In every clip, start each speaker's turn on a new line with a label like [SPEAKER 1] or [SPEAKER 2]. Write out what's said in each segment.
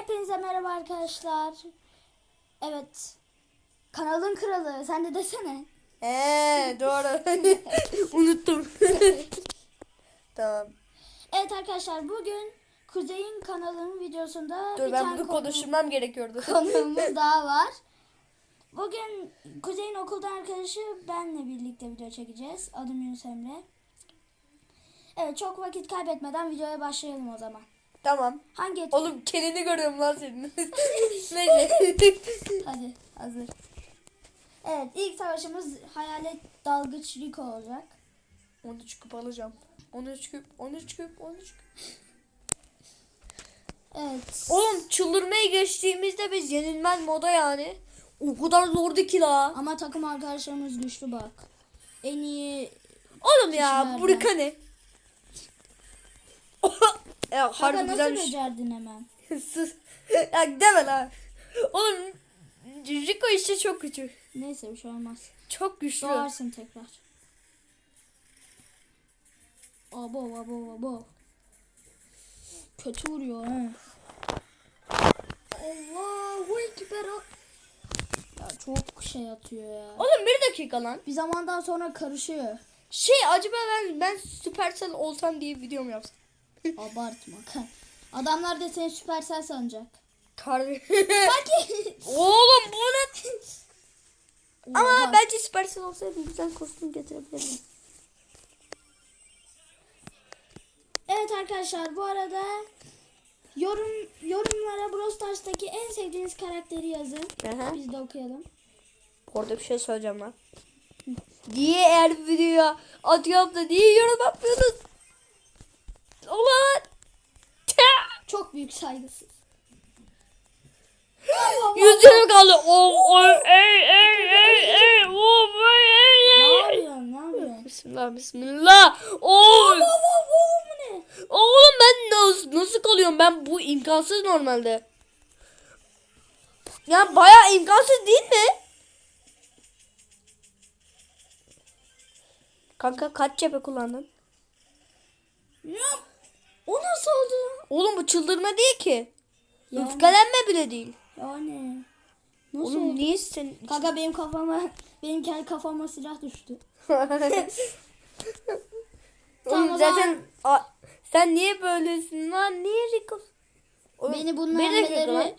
[SPEAKER 1] Hepinize merhaba arkadaşlar. Evet. Kanalın kralı. Sen de desene.
[SPEAKER 2] Eee doğru. Unuttum. tamam.
[SPEAKER 1] Evet arkadaşlar bugün Kuzey'in kanalının videosunda
[SPEAKER 2] Dur
[SPEAKER 1] bir
[SPEAKER 2] ben
[SPEAKER 1] tane
[SPEAKER 2] bunu
[SPEAKER 1] konu-
[SPEAKER 2] konuşturmam gerekiyordu.
[SPEAKER 1] konuğumuz daha var. Bugün Kuzey'in okuldan arkadaşı benle birlikte video çekeceğiz. Adım Yunus Emre. Evet çok vakit kaybetmeden videoya başlayalım o zaman.
[SPEAKER 2] Tamam.
[SPEAKER 1] Hangi etki?
[SPEAKER 2] Oğlum kelini görüyorum lan senin. Neyse.
[SPEAKER 1] Hadi hazır. Evet ilk savaşımız hayalet dalgıç Rico olacak.
[SPEAKER 2] 13 küp alacağım. 13 küp, 13 küp, 13 küp.
[SPEAKER 1] Evet.
[SPEAKER 2] Oğlum çıldırmaya geçtiğimizde biz yenilmez moda yani. O kadar zordu ki la.
[SPEAKER 1] Ama takım arkadaşlarımız güçlü bak. En iyi
[SPEAKER 2] Oğlum ya
[SPEAKER 1] Kişilerden.
[SPEAKER 2] burika ne? ya
[SPEAKER 1] Kanka
[SPEAKER 2] harbi
[SPEAKER 1] nasıl
[SPEAKER 2] güzelmiş.
[SPEAKER 1] becerdin hemen?
[SPEAKER 2] Sus. ya deme lan. Oğlum Rico işte çok güçlü.
[SPEAKER 1] Neyse bir şey olmaz.
[SPEAKER 2] Çok güçlü.
[SPEAKER 1] Doğarsın tekrar. Abo abo abo. Kötü vuruyor ha. Allahu Ekber. Ya çok şey atıyor ya.
[SPEAKER 2] Oğlum bir dakika lan.
[SPEAKER 1] Bir zamandan sonra karışıyor.
[SPEAKER 2] Şey acaba ben ben Supercell olsam diye video mu yapsam?
[SPEAKER 1] Abartma. Adamlar da seni süpersel sanacak.
[SPEAKER 2] Kar.
[SPEAKER 1] Sanki.
[SPEAKER 2] Oğlum bu ne? Ama bence Supercell olsaydı güzel kostüm getirebilirdim.
[SPEAKER 1] Evet arkadaşlar bu arada yorum yorumlara Brawl Stars'taki en sevdiğiniz karakteri yazın.
[SPEAKER 2] Aha.
[SPEAKER 1] Biz de okuyalım.
[SPEAKER 2] Orada bir şey söyleyeceğim lan. Niye eğer videoya atıyorum da niye yorum yapmıyorsunuz? Ulan.
[SPEAKER 1] Çok büyük saygısız.
[SPEAKER 2] Yüzüm kaldı. Oh, oh, ey, ey, ey, ey, oh, ey, ey,
[SPEAKER 1] Ne
[SPEAKER 2] ey.
[SPEAKER 1] yapıyorsun? Ne yapıyorsun?
[SPEAKER 2] Bismillah, bismillah. Oh.
[SPEAKER 1] Wow, wow, wow, bu ne?
[SPEAKER 2] Oğlum ben nasıl, nasıl kalıyorum? Ben bu imkansız normalde. Ya bayağı imkansız değil mi? Kanka kaç cephe kullandın? Oğlum bu çıldırma değil ki.
[SPEAKER 1] Yani,
[SPEAKER 2] Öfkelenme bile değil.
[SPEAKER 1] yani. Nasıl
[SPEAKER 2] Oğlum
[SPEAKER 1] oldu?
[SPEAKER 2] niye sen...
[SPEAKER 1] Kanka benim kafama benim kendi kafama silah düştü. Tamam,
[SPEAKER 2] Oğlum zaten A- sen niye böylesin lan? Niye Rico? Oğlum,
[SPEAKER 1] Beni bununla
[SPEAKER 2] beni
[SPEAKER 1] yenmeleri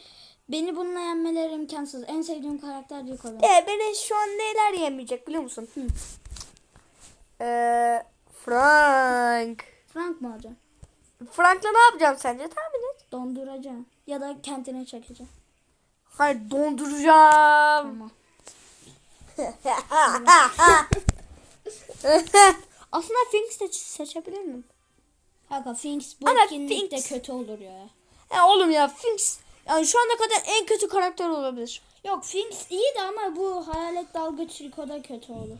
[SPEAKER 1] beni bununla yenmeleri imkansız. En sevdiğim karakter Rico.
[SPEAKER 2] E beni şu an neler yemeyecek biliyor musun? Ee, Frank.
[SPEAKER 1] Frank mı alacaksın?
[SPEAKER 2] Frank'la ne yapacağım sence? Tahmin et.
[SPEAKER 1] Donduracaksın. Ya da kentine çekeceksin.
[SPEAKER 2] Hayır donduracağım.
[SPEAKER 1] Tamam.
[SPEAKER 2] Aslında Finks de seçebilir miyim?
[SPEAKER 1] Kanka Finks bu
[SPEAKER 2] Ama
[SPEAKER 1] etkinlikte
[SPEAKER 2] Finks-
[SPEAKER 1] kötü olur ya.
[SPEAKER 2] Ya oğlum ya Finks yani şu ana kadar en kötü karakter olabilir.
[SPEAKER 1] Yok Finks iyi de ama bu hayalet dalgıç Rico'da kötü olur.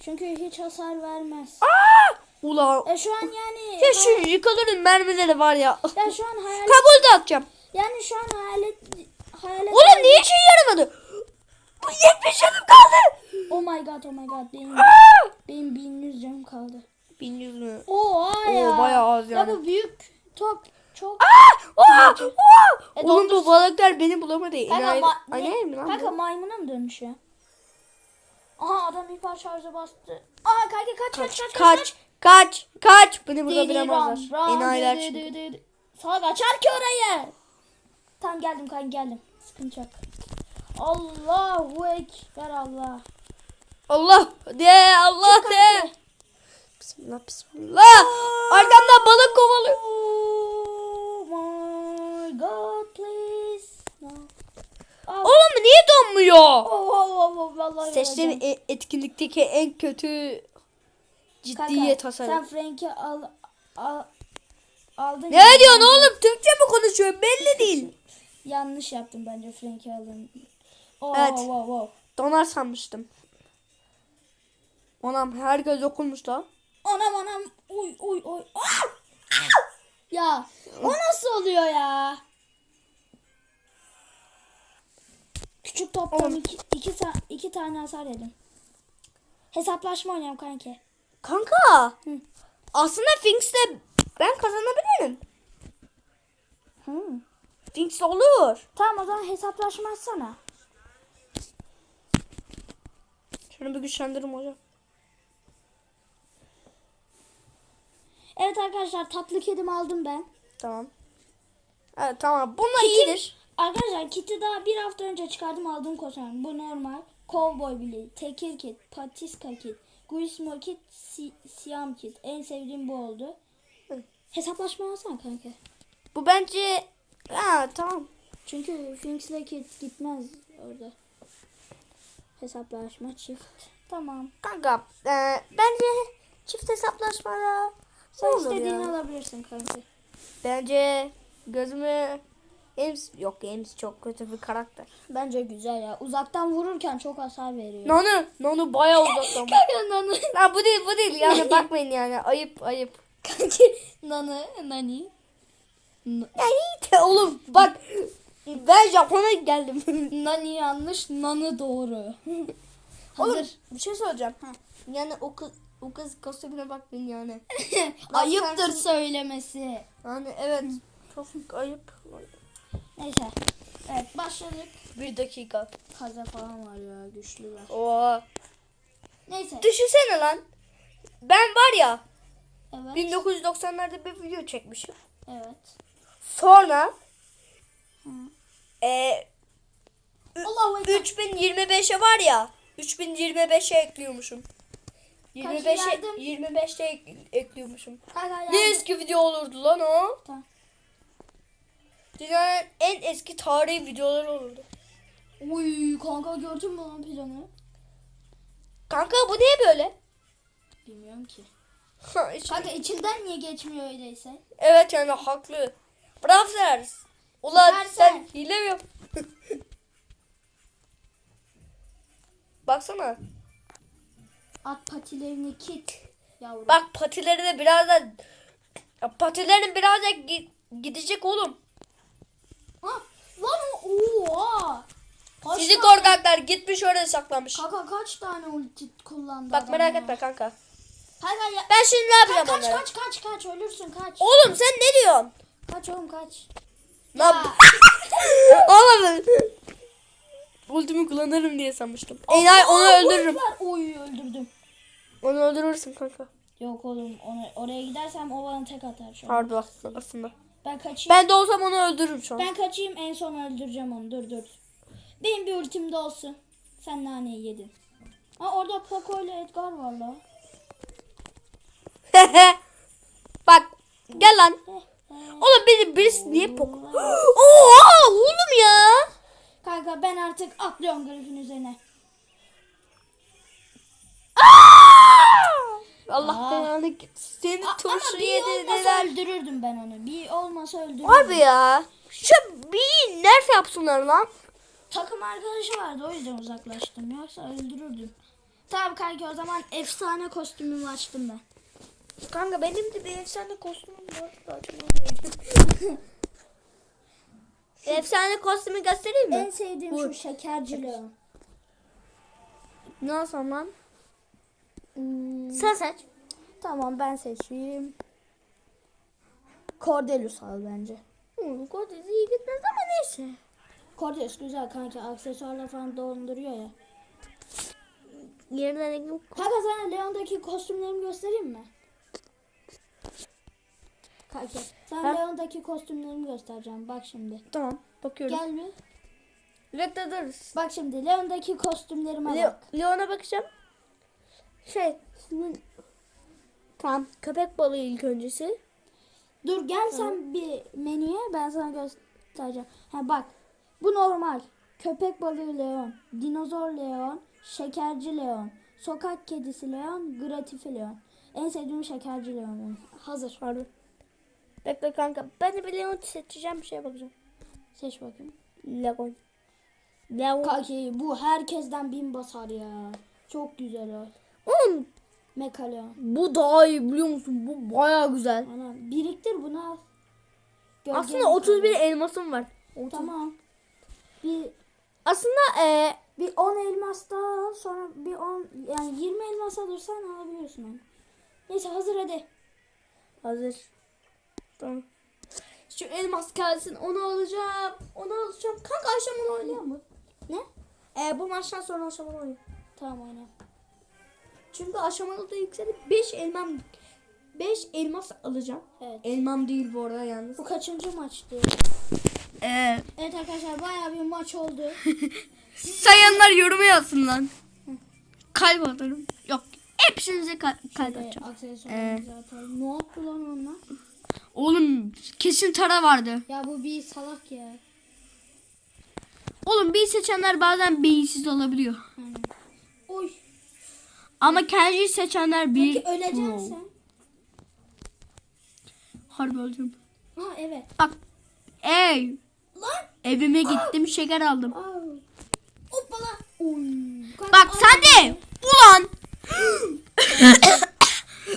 [SPEAKER 1] Çünkü hiç hasar vermez.
[SPEAKER 2] Aa! Ula.
[SPEAKER 1] E şu an yani
[SPEAKER 2] Ya şu Rico'ların mermileri var ya.
[SPEAKER 1] ya şu an hayalet
[SPEAKER 2] Kabul de atacağım.
[SPEAKER 1] yani şu an hayalet hayalet
[SPEAKER 2] Oğlum niye şey yaramadı? Bu 70 canım kaldı.
[SPEAKER 1] Oh my god oh my god benim
[SPEAKER 2] Aa!
[SPEAKER 1] benim 1100 canım kaldı.
[SPEAKER 2] 1100 mü?
[SPEAKER 1] Oha ya.
[SPEAKER 2] Oo, bayağı az
[SPEAKER 1] Ya
[SPEAKER 2] yani.
[SPEAKER 1] bu büyük top çok.
[SPEAKER 2] Aa! Oha! Oha!
[SPEAKER 1] E,
[SPEAKER 2] Oğlum bu balıklar beni bulamadı.
[SPEAKER 1] Kanka, ma-
[SPEAKER 2] Ay,
[SPEAKER 1] ne?
[SPEAKER 2] ne mi lan
[SPEAKER 1] Kanka
[SPEAKER 2] bu?
[SPEAKER 1] maymuna mı dönüşüyor? Aha adam hiper şarja bastı. Aa kanka kaç kaç kaç
[SPEAKER 2] Kaç, kaç, kaç. Beni burada bilemezler.
[SPEAKER 1] didi,
[SPEAKER 2] çünkü.
[SPEAKER 1] Salak açar ki orayı. Tamam geldim kanka geldim. Sıkıntı yok. Allahu ekber Allah.
[SPEAKER 2] Allah de, Allah
[SPEAKER 1] Çık
[SPEAKER 2] de.
[SPEAKER 1] kanki.
[SPEAKER 2] Bismillah, bismillah. Arkamdan balık kovalıyor.
[SPEAKER 1] Oh my god please. No. Oh,
[SPEAKER 2] Oğlum niye donmuyor?
[SPEAKER 1] oh, oh, oh, oh,
[SPEAKER 2] Seçtiğim e- etkinlikteki en kötü ciddiyet tasarım.
[SPEAKER 1] Sen Frank'i al, al aldın.
[SPEAKER 2] Ne
[SPEAKER 1] ya.
[SPEAKER 2] diyorsun oğlum? Türkçe mi konuşuyor? Belli değil.
[SPEAKER 1] Yanlış yaptım bence Frank'i alın. Oh,
[SPEAKER 2] Evet.
[SPEAKER 1] oh, oh, oh.
[SPEAKER 2] Donar sanmıştım. Anam herkes okunmuş da.
[SPEAKER 1] Anam anam. Uy uy uy. Ah! Ya o nasıl oluyor ya? Küçük toptan
[SPEAKER 2] Oğlum.
[SPEAKER 1] iki, iki, iki tane hasar yedim. Hesaplaşma oynayalım kanki.
[SPEAKER 2] Kanka.
[SPEAKER 1] Hı.
[SPEAKER 2] Aslında Finks'te ben kazanabilirim. Jinx olur.
[SPEAKER 1] Tamam o zaman hesaplaşma açsana.
[SPEAKER 2] Şunu bir güçlendiririm hocam.
[SPEAKER 1] Evet arkadaşlar tatlı kedimi aldım ben.
[SPEAKER 2] Tamam. Evet tamam. Bunlar iyidir.
[SPEAKER 1] Arkadaşlar kiti daha bir hafta önce çıkardım aldığım kostüm. Bu normal. Cowboy Billy, Tekir Kit, Patiska Kit, Guismo Kit, si Siam Kit. En sevdiğim bu oldu.
[SPEAKER 2] Hı.
[SPEAKER 1] Hesaplaşma alsana kanka.
[SPEAKER 2] Bu bence... Ha tamam.
[SPEAKER 1] Çünkü Finks'le Kit gitmez orada. Hesaplaşma çift. Tamam.
[SPEAKER 2] Kanka e, bence çift hesaplaşmada
[SPEAKER 1] Sen istediğini
[SPEAKER 2] ya.
[SPEAKER 1] alabilirsin kanka.
[SPEAKER 2] Bence gözümü Ems yok Ems çok kötü bir karakter.
[SPEAKER 1] Bence güzel ya. Uzaktan vururken çok hasar veriyor.
[SPEAKER 2] Nanu, Nanu bayağı uzaktan.
[SPEAKER 1] Kanka nanı.
[SPEAKER 2] Lan bu değil bu değil yani bakmayın yani ayıp ayıp.
[SPEAKER 1] Kanka nanı. Nani. N-
[SPEAKER 2] Ya iyi de oğlum bak ben Japon'a geldim.
[SPEAKER 1] Nani yanlış, nanı doğru.
[SPEAKER 2] Oğlum
[SPEAKER 1] Hazır.
[SPEAKER 2] bir şey söyleyeceğim. Yani o kız o kız kostümüne bakmayın yani.
[SPEAKER 1] Ayıptır
[SPEAKER 2] sensin.
[SPEAKER 1] söylemesi.
[SPEAKER 2] Yani evet çok ayıp.
[SPEAKER 1] Neyse. Evet başladık.
[SPEAKER 2] Bir dakika.
[SPEAKER 1] Kaza falan var ya güçlüler.
[SPEAKER 2] Oha.
[SPEAKER 1] Neyse.
[SPEAKER 2] Düşünsene lan. Ben var ya
[SPEAKER 1] Evet.
[SPEAKER 2] 1990'larda bir video çekmişim.
[SPEAKER 1] Evet.
[SPEAKER 2] Sonra
[SPEAKER 1] Hı.
[SPEAKER 2] e,
[SPEAKER 1] Allahu Ekber.
[SPEAKER 2] 3025'e var ya 3025'e ekliyormuşum. 25'e
[SPEAKER 1] verdim?
[SPEAKER 2] 25'te ek- ekliyormuşum.
[SPEAKER 1] Kanka
[SPEAKER 2] Ne eski video olurdu lan o?
[SPEAKER 1] Tamam.
[SPEAKER 2] Dünyanın en eski tarihi videoları olurdu.
[SPEAKER 1] Uy kanka gördün mü lan planı?
[SPEAKER 2] Kanka bu niye böyle?
[SPEAKER 1] Bilmiyorum ki.
[SPEAKER 2] Ha,
[SPEAKER 1] Kanka içinden niye geçmiyor öyleyse?
[SPEAKER 2] evet yani haklı. Bravo Sers. Ulan
[SPEAKER 1] Süpersin.
[SPEAKER 2] sen hile mi yap? Baksana.
[SPEAKER 1] At patilerini kit. Yavrum.
[SPEAKER 2] Bak patileri de biraz da Ya patilerin biraz da gi- gidecek oğlum.
[SPEAKER 1] Ha, lan o oha. Kaç
[SPEAKER 2] Sizi
[SPEAKER 1] tane-
[SPEAKER 2] korkaklar gitmiş oraya saklanmış.
[SPEAKER 1] Kanka kaç tane ulti kullandı
[SPEAKER 2] Bak
[SPEAKER 1] adam
[SPEAKER 2] merak
[SPEAKER 1] ya?
[SPEAKER 2] etme kanka.
[SPEAKER 1] Kanka ya.
[SPEAKER 2] Ben şimdi ne yapacağım
[SPEAKER 1] Kaç
[SPEAKER 2] onlara?
[SPEAKER 1] kaç kaç kaç ölürsün kaç.
[SPEAKER 2] Oğlum sen ne diyorsun?
[SPEAKER 1] Kaç oğlum kaç.
[SPEAKER 2] Lan oğlum. Ultimi kullanırım diye sanmıştım. Enayi onu
[SPEAKER 1] Aa,
[SPEAKER 2] öldürürüm.
[SPEAKER 1] ulti var. Oy öldürdüm.
[SPEAKER 2] Onu öldürürsün kanka.
[SPEAKER 1] Yok oğlum onu, oraya gidersem o bana tek atar şu an.
[SPEAKER 2] Pardon aslında. aslında.
[SPEAKER 1] Ben kaçayım.
[SPEAKER 2] Ben de olsam onu öldürürüm şu an.
[SPEAKER 1] Ben kaçayım en son öldüreceğim onu. Dur dur. Benim bir ultim de olsun. Sen naneyi yedin. Ha orada Poco ile Edgar var la.
[SPEAKER 2] Bak gel lan. Oğlum beni birisi niye pok? Oha oğlum ya.
[SPEAKER 1] Kanka ben artık atlıyorum Griffin üzerine.
[SPEAKER 2] Allah belanı seni
[SPEAKER 1] ama
[SPEAKER 2] turşu
[SPEAKER 1] bir olmasa
[SPEAKER 2] yedirdiler.
[SPEAKER 1] öldürürdüm ben onu. Bir olmasa öldürürdüm.
[SPEAKER 2] Harbi ya. Şu bir nerf yapsınlar lan.
[SPEAKER 1] Takım arkadaşı vardı o yüzden uzaklaştım. Yoksa öldürürdüm. Tamam kanka o zaman efsane kostümümü açtım ben.
[SPEAKER 2] Kanka benim de bir efsane kostümüm var. efsane kostümü göstereyim mi?
[SPEAKER 1] En sevdiğim
[SPEAKER 2] Buyur.
[SPEAKER 1] şu şekerci Leon.
[SPEAKER 2] Ne olsam lan?
[SPEAKER 1] Hmm,
[SPEAKER 2] Sen seç.
[SPEAKER 1] tamam ben seçeyim. Cordelius al bence.
[SPEAKER 2] Hmm, Kodesi iyi gitmez ama neyse.
[SPEAKER 1] Cordelius güzel kanka aksesuarla falan donduruyor ya.
[SPEAKER 2] Yerine rengi
[SPEAKER 1] Kanka sana Leon'daki kostümlerimi göstereyim mi? Kanka sana
[SPEAKER 2] Ha?
[SPEAKER 1] Leon'daki kostümlerimi göstereceğim. Bak şimdi.
[SPEAKER 2] Tamam bakıyorum.
[SPEAKER 1] Gel bir.
[SPEAKER 2] Reddederiz.
[SPEAKER 1] Bak şimdi Leon'daki kostümlerime
[SPEAKER 2] Leo,
[SPEAKER 1] bak.
[SPEAKER 2] Leon'a bakacağım. Şey. Şimdi... Tamam. Köpek balığı ilk öncesi.
[SPEAKER 1] Dur gel sen bir menüye ben sana göstereceğim. Ha bak. Bu normal. Köpek balığı Leon, dinozor Leon, şekerci Leon, sokak kedisi Leon, gratifi Leon. En sevdiğim şekerci Leon. benim. Hazır.
[SPEAKER 2] Pardon. Bekle kanka. Ben de bir Leon seçeceğim bir şeye bakacağım.
[SPEAKER 1] Seç bakayım.
[SPEAKER 2] Leon. Leon.
[SPEAKER 1] Kaki bu herkesten bin basar ya. Çok güzel o.
[SPEAKER 2] Oğlum
[SPEAKER 1] Mecha Leon.
[SPEAKER 2] bu daha iyi biliyor musun? Bu baya güzel.
[SPEAKER 1] Ana biriktir bunu al. Gölge
[SPEAKER 2] Aslında
[SPEAKER 1] Mecha
[SPEAKER 2] 31
[SPEAKER 1] Leon.
[SPEAKER 2] elmasım var.
[SPEAKER 1] Tamam. Bir
[SPEAKER 2] Aslında e,
[SPEAKER 1] Bir 10 elmas daha al sonra bir 10 yani 20 elmas alırsan alabiliyorsun onu. Neyse hazır hadi.
[SPEAKER 2] hazır. Tamam. Şu elmas gelsin onu alacağım. Onu alacağım. Kanka aşamalı oynayalım mı?
[SPEAKER 1] Ne?
[SPEAKER 2] Ee, bu maçtan sonra aşamalı oynayalım.
[SPEAKER 1] Tamam oyna.
[SPEAKER 2] Çünkü aşamalı da yükselip 5 elmam 5 elmas alacağım.
[SPEAKER 1] Evet.
[SPEAKER 2] Elmam değil bu arada yalnız.
[SPEAKER 1] Bu kaçıncı maçtı?
[SPEAKER 2] Ee,
[SPEAKER 1] Evet arkadaşlar bayağı bir maç oldu.
[SPEAKER 2] sayanlar yoruma yazsın lan. Kalp atarım. Yok. Hepsinize kal- kalp
[SPEAKER 1] Şöyle
[SPEAKER 2] atacağım.
[SPEAKER 1] aksesuarımızı atalım. Ne yaptı lan onlar?
[SPEAKER 2] Oğlum kesin tara vardı.
[SPEAKER 1] Ya bu bir salak ya.
[SPEAKER 2] Oğlum bir seçenler bazen beyinsiz olabiliyor.
[SPEAKER 1] Yani. Oy.
[SPEAKER 2] Ama kendisi seçenler bir...
[SPEAKER 1] Peki öleceksin
[SPEAKER 2] Wow.
[SPEAKER 1] sen.
[SPEAKER 2] Harbi öleceğim.
[SPEAKER 1] Ha evet.
[SPEAKER 2] Bak. Ey.
[SPEAKER 1] Lan.
[SPEAKER 2] Evime gittim şeker aldım.
[SPEAKER 1] Hoppala.
[SPEAKER 2] Bak sen de. Ulan.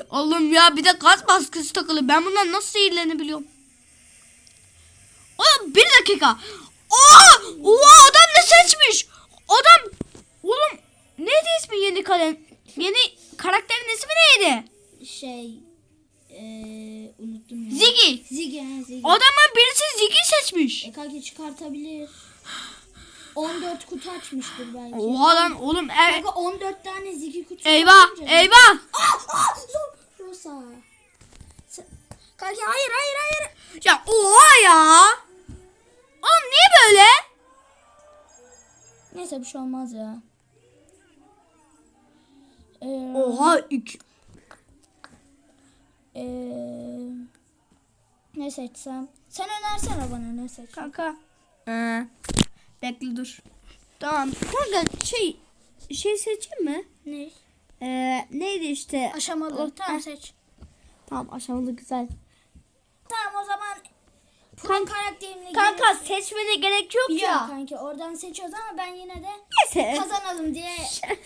[SPEAKER 2] Oğlum ya bir de gaz baskısı takılı. Ben bundan nasıl zehirlenebiliyorum? Oğlum bir dakika. Oha! Oha adam ne seçmiş? Adam. Oğlum neydi ismi yeni kalem? Yeni karakterin ismi neydi?
[SPEAKER 1] Şey. Eee unuttum.
[SPEAKER 2] Ziggy.
[SPEAKER 1] Ziggy ha Ziggy.
[SPEAKER 2] Adamın birisi Ziggy seçmiş.
[SPEAKER 1] E kanki çıkartabilir. 14 kutu açmıştır belki.
[SPEAKER 2] Oha lan oğlum. E,
[SPEAKER 1] Kanka 14 tane Ziggy kutusu
[SPEAKER 2] eyvah eyvah.
[SPEAKER 1] Ah, ah, zor. Rosa. Kanki hayır hayır hayır.
[SPEAKER 2] Ya oha ya. Oğlum niye böyle?
[SPEAKER 1] Neyse bir şey olmaz ya. Ee,
[SPEAKER 2] Oha iki.
[SPEAKER 1] ee, ne seçsem? Sen önersene bana ne seç.
[SPEAKER 2] Kanka. Ee, bekle dur. Tamam. Kanka şey şey seçeyim mi?
[SPEAKER 1] Ne?
[SPEAKER 2] Ee, neydi işte?
[SPEAKER 1] Aşamalı.
[SPEAKER 2] O-
[SPEAKER 1] tamam
[SPEAKER 2] Heh,
[SPEAKER 1] seç.
[SPEAKER 2] Tamam aşamalı güzel.
[SPEAKER 1] Tamam o zaman
[SPEAKER 2] Kanka,
[SPEAKER 1] karakterimle
[SPEAKER 2] kanka seçmene gerek yok
[SPEAKER 1] Biliyorum
[SPEAKER 2] ya.
[SPEAKER 1] kanki oradan seçiyoruz ama ben yine de
[SPEAKER 2] Neyse.
[SPEAKER 1] kazanalım diye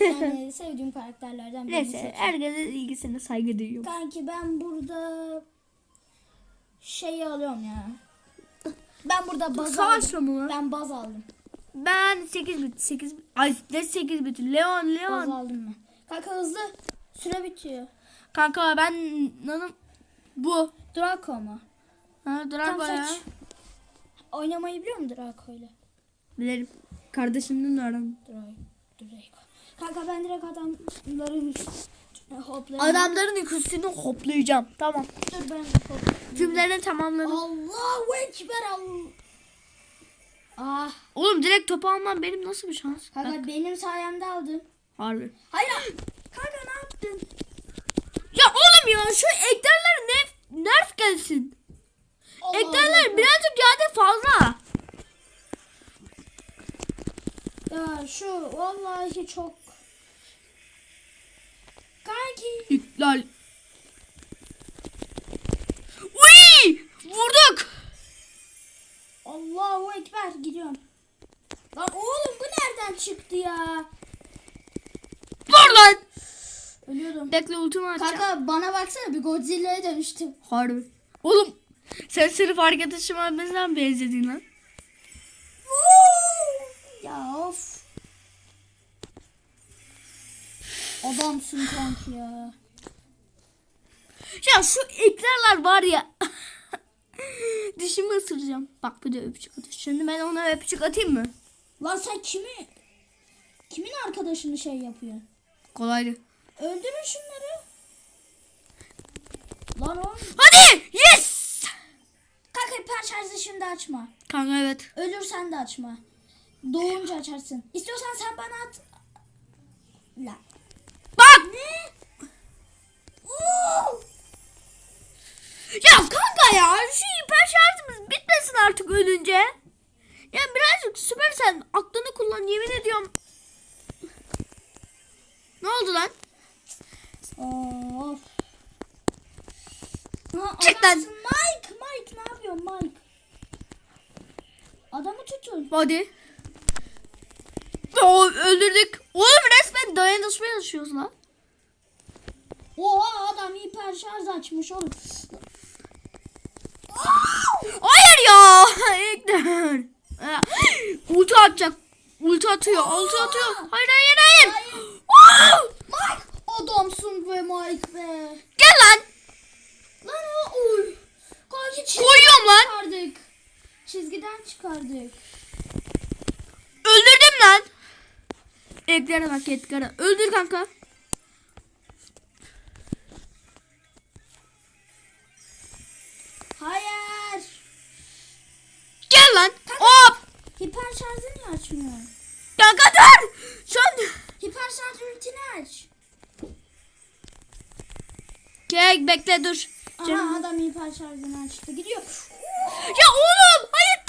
[SPEAKER 1] yani sevdiğim karakterlerden birini
[SPEAKER 2] Neyse
[SPEAKER 1] seçiyorum.
[SPEAKER 2] herkesin ilgisine saygı duyuyorum.
[SPEAKER 1] Kanki ben burada şeyi alıyorum ya. Ben burada baz aldım.
[SPEAKER 2] mı?
[SPEAKER 1] Ben baz aldım.
[SPEAKER 2] Ben 8 bit 8 ay ne 8 bit Leon
[SPEAKER 1] Baz
[SPEAKER 2] Leon.
[SPEAKER 1] aldım ben. Kanka hızlı. Süre bitiyor.
[SPEAKER 2] Kanka ben nanım bu.
[SPEAKER 1] Draco mu?
[SPEAKER 2] Ha
[SPEAKER 1] Tam
[SPEAKER 2] Drago ya.
[SPEAKER 1] seç. Oynamayı biliyor musun Draco ile?
[SPEAKER 2] Bilirim. Kardeşimden öğrendim.
[SPEAKER 1] Draco. Draco. Kanka ben direkt adamların
[SPEAKER 2] Adamların üstünü hoplayacağım. Tamam.
[SPEAKER 1] Dur ben hop.
[SPEAKER 2] Tümlerini tamamladım.
[SPEAKER 1] Allahu Ekber Allah. Ah.
[SPEAKER 2] Oğlum direkt topu almam benim nasıl bir şans?
[SPEAKER 1] Kanka
[SPEAKER 2] Bak,
[SPEAKER 1] benim sayemde aldın.
[SPEAKER 2] harbi.
[SPEAKER 1] Hayır. Kanka ne yaptın?
[SPEAKER 2] Ya oğlum ya şu eklerler nerf, nerf gelsin.
[SPEAKER 1] Allah
[SPEAKER 2] Eklerler
[SPEAKER 1] Allah.
[SPEAKER 2] birazcık yade fazla.
[SPEAKER 1] Ya şu vallahi çok.
[SPEAKER 2] İklal. Uy! Vurduk.
[SPEAKER 1] Allahu Ekber gidiyorum. Lan oğlum bu nereden çıktı ya?
[SPEAKER 2] Vur lan.
[SPEAKER 1] Ölüyordum.
[SPEAKER 2] Bekle ultimi açacağım.
[SPEAKER 1] Kanka bana baksana bir Godzilla'ya dönüştüm.
[SPEAKER 2] Harbi. Oğlum sen sırf arkadaşım abimizden benzedin lan.
[SPEAKER 1] Ya of. Adamsın kanki ya.
[SPEAKER 2] Ya şu eklerler var ya. Dişimi ısıracağım. Bak bir de öpücük atıyor. Şimdi ben ona öpücük atayım mı?
[SPEAKER 1] Lan sen kimi kimin arkadaşını şey yapıyor?
[SPEAKER 2] Kolaydı.
[SPEAKER 1] Öldürün şunları. Lan oğlum.
[SPEAKER 2] Hadi! Yes!
[SPEAKER 1] Kanka hiper şarjı şimdi açma.
[SPEAKER 2] Kanka evet.
[SPEAKER 1] Ölürsen de açma. Doğunca açarsın. İstiyorsan sen bana at. La.
[SPEAKER 2] Ya kanka ya şu hiper şarjımız bitmesin artık ölünce. Ya birazcık süper sen aklını kullan yemin ediyorum. Ne oldu lan?
[SPEAKER 1] Of.
[SPEAKER 2] Çık lan.
[SPEAKER 1] Mike, Mike ne yapıyorsun Mike? Adamı tutun.
[SPEAKER 2] Hadi. Oo, öldürdük. Oğlum resmen dayanışma yaşıyoruz lan.
[SPEAKER 1] Oha adam hiper şarj açmış oğlum.
[SPEAKER 2] Hayır ya. Ekler. Ulti atacak. Ulti atıyor. Ulti atıyor. Hayır hayır hayır.
[SPEAKER 1] Hayır. Mike adamsın be Mike be.
[SPEAKER 2] Gel lan.
[SPEAKER 1] Lan o oy. Kanki çizgiden
[SPEAKER 2] Koyuyorum lan.
[SPEAKER 1] çıkardık. Çizgiden çıkardık.
[SPEAKER 2] Öldürdüm lan. Edgar'a bak Edgar'a. Öldür kanka.
[SPEAKER 1] Hayır.
[SPEAKER 2] Gel lan. Hop.
[SPEAKER 1] Hiper şarjı niye açmıyor?
[SPEAKER 2] Kanka dur. Şu an.
[SPEAKER 1] Hiper şarj ultini aç.
[SPEAKER 2] Gel bekle dur. Canım.
[SPEAKER 1] Aha adam hiper şarjını açtı. Gidiyor.
[SPEAKER 2] Ya oğlum. Hayır.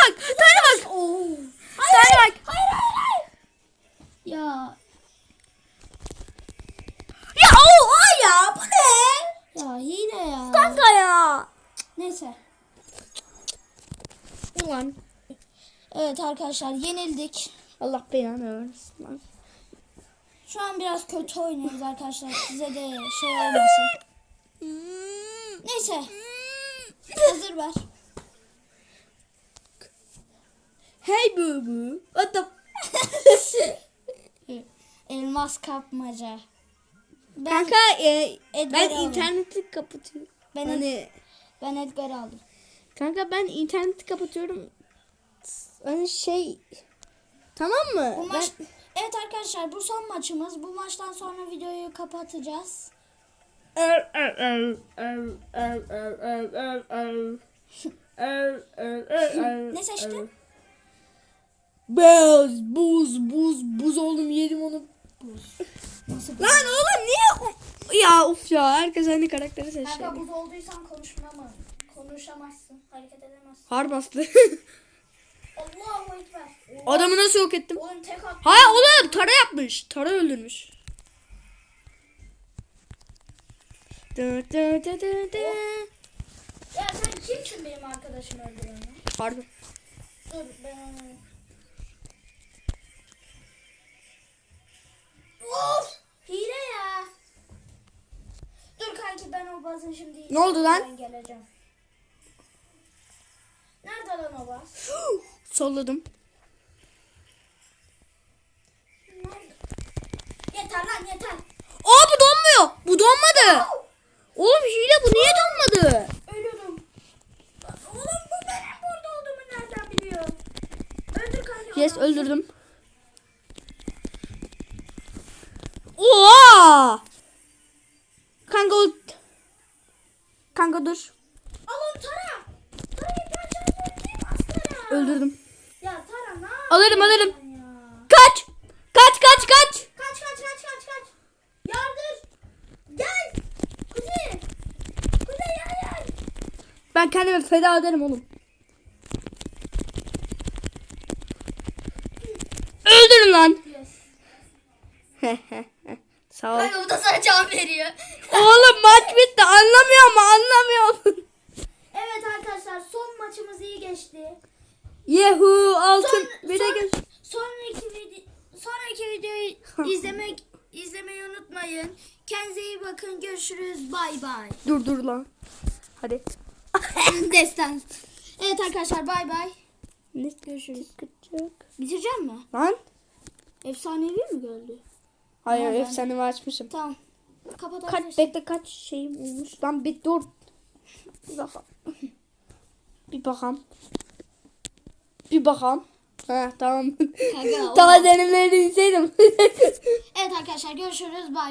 [SPEAKER 2] Bak. Tane bak.
[SPEAKER 1] Oo.
[SPEAKER 2] Tane bak.
[SPEAKER 1] Hayır hayır hayır. Ya.
[SPEAKER 2] Ya oha ya. Bu ne?
[SPEAKER 1] Ya hile ya.
[SPEAKER 2] Kanka ya.
[SPEAKER 1] Neyse.
[SPEAKER 2] Ulan.
[SPEAKER 1] Evet arkadaşlar yenildik.
[SPEAKER 2] Allah belanı versin.
[SPEAKER 1] Şu an biraz kötü oynuyoruz arkadaşlar. Size de şey olmasın. Neyse. Hazır ver.
[SPEAKER 2] Hey bubu. Adam.
[SPEAKER 1] Elmas kapmaca. Ben,
[SPEAKER 2] Kanka e, ben interneti kapatıyorum.
[SPEAKER 1] Ben,
[SPEAKER 2] Hani
[SPEAKER 1] ben Edgar'ı aldım.
[SPEAKER 2] kanka ben interneti kapatıyorum. Hani şey tamam mı?
[SPEAKER 1] Bu maç... Evet arkadaşlar bu son maçımız. Bu maçtan sonra videoyu kapatacağız. Ne seçtin?
[SPEAKER 2] Buz, buz, buz, buz oğlum yedim onu.
[SPEAKER 1] Nasıl
[SPEAKER 2] Lan oğlum niye? Ya of ya herkes aynı karakteri seçti.
[SPEAKER 1] Kanka buz olduysan konuşmama. Konuşamazsın. Hareket edemezsin.
[SPEAKER 2] Har bastı.
[SPEAKER 1] Allahu Ekber.
[SPEAKER 2] Adamı nasıl yok ettim?
[SPEAKER 1] Oğlum tek at.
[SPEAKER 2] Hayır oğlum Tara yapmış. Tara öldürmüş. Dı dı dı dı dı.
[SPEAKER 1] Ya sen kimsin benim arkadaşımı öldüren?
[SPEAKER 2] Harbi.
[SPEAKER 1] Dur ben onu... Of! Hile ya. Dur kanki ben o bazın şimdi...
[SPEAKER 2] Ne oldu lan?
[SPEAKER 1] Ben geleceğim. Nerede lan o baz?
[SPEAKER 2] Solladım.
[SPEAKER 1] Nerede? Yeter lan yeter.
[SPEAKER 2] Aa bu donmuyor. Bu donmadı. Oğlum hile bu niye donmadı?
[SPEAKER 1] Ölürüm. Oğlum bu benim burada olduğumu nereden biliyor? Öldür kanki.
[SPEAKER 2] Yes öldürdüm. Oha! Kanka o... Kanka dur.
[SPEAKER 1] Al onu Tara. Tara'yı.
[SPEAKER 2] Öldürdüm.
[SPEAKER 1] Ya Tara ne
[SPEAKER 2] Alırım alırım. Kaç! Kaç kaç kaç!
[SPEAKER 1] Kaç kaç kaç kaç kaç. Yardır. Gel. Kuzey. Kuzey gel gel.
[SPEAKER 2] Ben kendimi feda ederim oğlum. Öldürün lan.
[SPEAKER 1] Yes.
[SPEAKER 2] Sağ ol.
[SPEAKER 1] Kanka bu da sana can veriyor.
[SPEAKER 2] Oğlum maç bitti anlamıyor mu anlamıyor.
[SPEAKER 1] evet arkadaşlar son maçımız iyi geçti.
[SPEAKER 2] Yehu altın
[SPEAKER 1] Son-
[SPEAKER 2] bir de
[SPEAKER 1] son-
[SPEAKER 2] geç.
[SPEAKER 1] Sonraki video sonraki videoyu izlemek izlemeyi unutmayın. Kendinize iyi bakın. Görüşürüz. Bay bay.
[SPEAKER 2] Dur dur lan. Hadi.
[SPEAKER 1] Destan. Evet arkadaşlar bay bay.
[SPEAKER 2] Ne görüşürüz.
[SPEAKER 1] Bitireceğim mi?
[SPEAKER 2] Lan?
[SPEAKER 1] Efsanevi mi geldi?
[SPEAKER 2] Hayır
[SPEAKER 1] Ha, ben-
[SPEAKER 2] efsanemi açmışım.
[SPEAKER 1] Tamam. Kapat
[SPEAKER 2] Kaç bekle kaç şeyim olmuş. Lan bir dur. Bir bakalım. Bir bakalım. Bir bakalım. Ha tamam.
[SPEAKER 1] Kanka,
[SPEAKER 2] Daha denemeyi bilseydim.
[SPEAKER 1] Evet arkadaşlar görüşürüz. Bay bay.